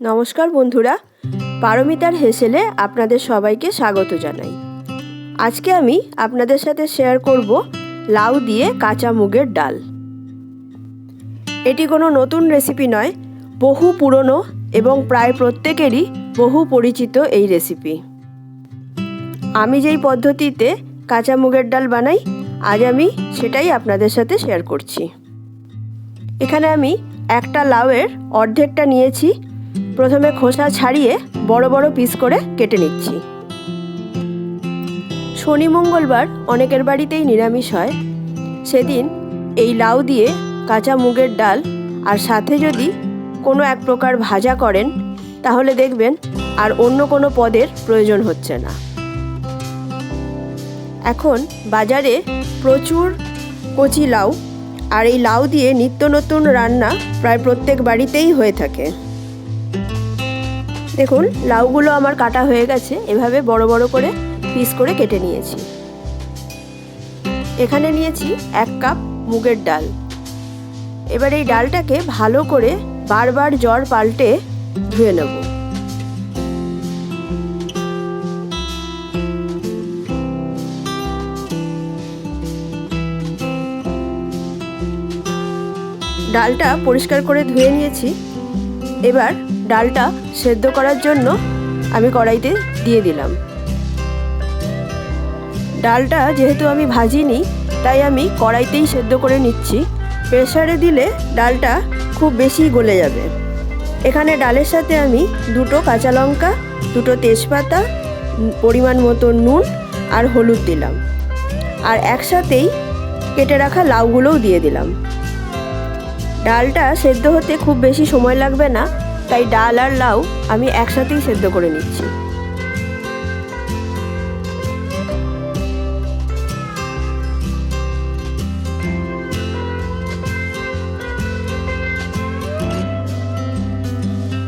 নমস্কার বন্ধুরা, পারমিতার হেসেলে আপনাদের সবাইকে স্বাগত জানাই। আজকে আমি আপনাদের সাথে শেয়ার করব লাউ দিয়ে কাঁচা মুগের ডাল। এটি কোনো নতুন রেসিপি নয়, বহু পুরনো এবং প্রায় প্রত্যেকেরই বহু পরিচিত এই রেসিপি আমি যেই পদ্ধতিতে কাঁচা মুগের ডাল বানাই, আজ আমি সেটাই আপনাদের সাথে শেয়ার করছি। এখানে আমি একটা লাউয়ের অর্ধেকটা নিয়েছি প্রথমে খোসা ছাড়িয়ে বড় বড় পিস করে কেটে নিচ্ছি। শনি মঙ্গলবার অনেকের বাড়িতেই নিরামিষ হয়। সেদিন এই লাউ দিয়ে কাঁচা মুগের ডাল আর সাথে যদি কোনো এক প্রকার ভাজা করেন, তাহলে দেখবেন আর অন্য কোনো পদের প্রয়োজন হচ্ছে না। এখন বাজারে প্রচুর কচি লাউ আর এই লাউ দিয়ে নিত্য নতুন রান্না প্রায় প্রত্যেক বাড়িতেই হয়ে থাকে। দেখুন, লাউগুলো আমার কাটা হয়ে গেছে, এভাবে বড় বড় করে পিস করে কেটে নিয়েছি। এখানে নিয়েছি এক কাপ মুগের ডাল। এবার এই ডালটাকে ভালো করে বারবার জ্বর পাল্টে ধুয়ে নেব। ডালটা পরিষ্কার করে ধুয়ে নিয়েছি। এবার ডালটা সেদ্ধ করার জন্য আমি কড়াইতে দিয়ে দিলাম। ডালটা যেহেতু আমি ভাজিনি, তাই আমি কড়াইতেই সেদ্ধ করে নিচ্ছি। প্রেসারে দিলে ডালটা খুব বেশি গলে যাবে। এখানে ডালের সাথে আমি দুটো কাঁচা লঙ্কা, দুটো তেজপাতা, পরিমাণ মতো নুন আর হলুদ দিলাম। আর একসাথেই কেটে রাখা লাউগুলোও দিয়ে দিলাম। ডালটা সেদ্ধ হতে খুব বেশি সময় লাগবে না, তাই ডাল আর লাউ আমি একসাথেই সেদ্ধ করে নিচ্ছি।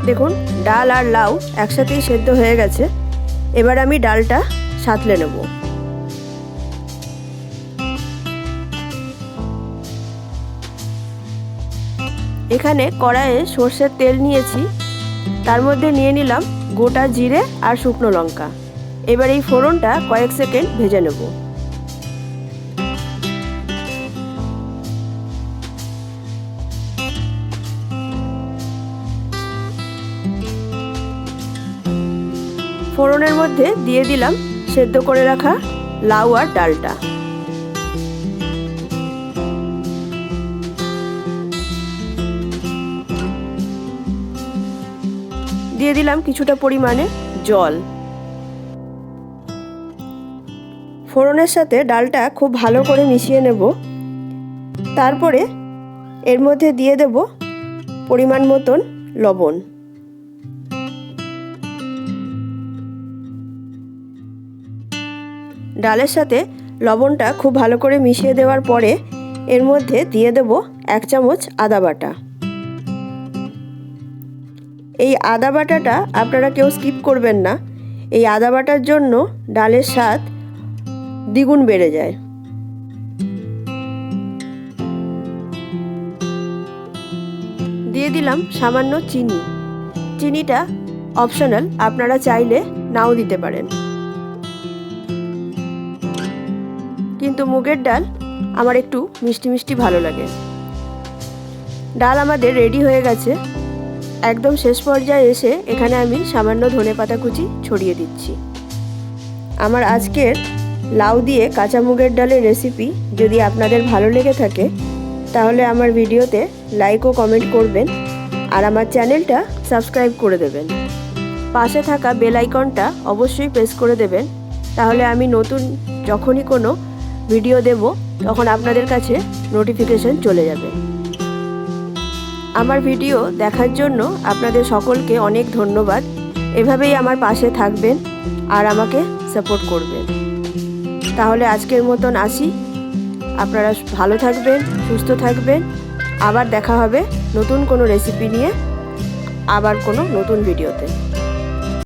দেখুন, ডাল আর লাউ একসাথেই সেদ্ধ হয়ে গেছে। এবার আমি ডালটা সাঁতলে নেব। এখানে কড়াইয়ে সর্ষের তেল নিয়েছি। তার মধ্যে নিয়ে নিলাম গোটা জিরে আর শুকনো লঙ্কা। এবার এই ফোড়নটা কয়েক সেকেন্ড ভেজে নেব। ফোড়নের মধ্যে দিয়ে দিলাম সেদ্ধ করে রাখা লাউ আর ডালটা। দিয়ে দিলাম কিছুটা পরিমাণে জল। ফোড়নের সাথে ডালটা খুব ভালো করে মিশিয়ে নেব। তারপরে এর মধ্যে দিয়ে দেব পরিমাণ মতন লবণ। ডালের সাথে লবণটা খুব ভালো করে মিশিয়ে দেওয়ার পরে এর মধ্যে দিয়ে দেব এক চামচ আদা বাটা। এই আদা বাটাটা আপনারা কেউ স্কিপ করবেন না। এই আদা বাটার জন্য ডালের স্বাদ দ্বিগুণ বেড়ে যায়। দিয়ে দিলাম সামান্য চিনি। চিনিটা অপশনাল আপনারা চাইলে নাও দিতে পারেন। কিন্তু মুগের ডাল আমার একটু মিষ্টি মিষ্টি ভালো লাগে। ডাল আমাদের রেডি হয়ে গেছে। একদম শেষ পর্যায়ে এসে এখানে আমি সামান্য ধনে পাতা কুচি ছড়িয়ে দিচ্ছি। আমার আজকের লাউ দিয়ে কাঁচা মুগের ডালের রেসিপি যদি আপনাদের ভালো লেগে থাকে, তাহলে আমার ভিডিওতে লাইক ও কমেন্ট করবেন আর আমার চ্যানেলটা সাবস্ক্রাইব করে দেবেন। পাশে থাকা বেল আইকনটা অবশ্যই প্রেস করে দেবেন। তাহলে আমি নতুন যখনই কোনো ভিডিও দেব, তখন আপনাদের কাছে নোটিফিকেশন চলে যাবে। আমার ভিডিও দেখার জন্য আপনাদের সকলকে অনেক ধন্যবাদ। এভাবেই আমার পাশে থাকবেন আর আমাকে সাপোর্ট করবেন। তাহলে আজকের মতন আসি। আপনারা ভালো থাকবেন, সুস্থ থাকবেন। আবার দেখা হবে নতুন কোনো রেসিপি নিয়ে, আবার কোনো নতুন ভিডিওতে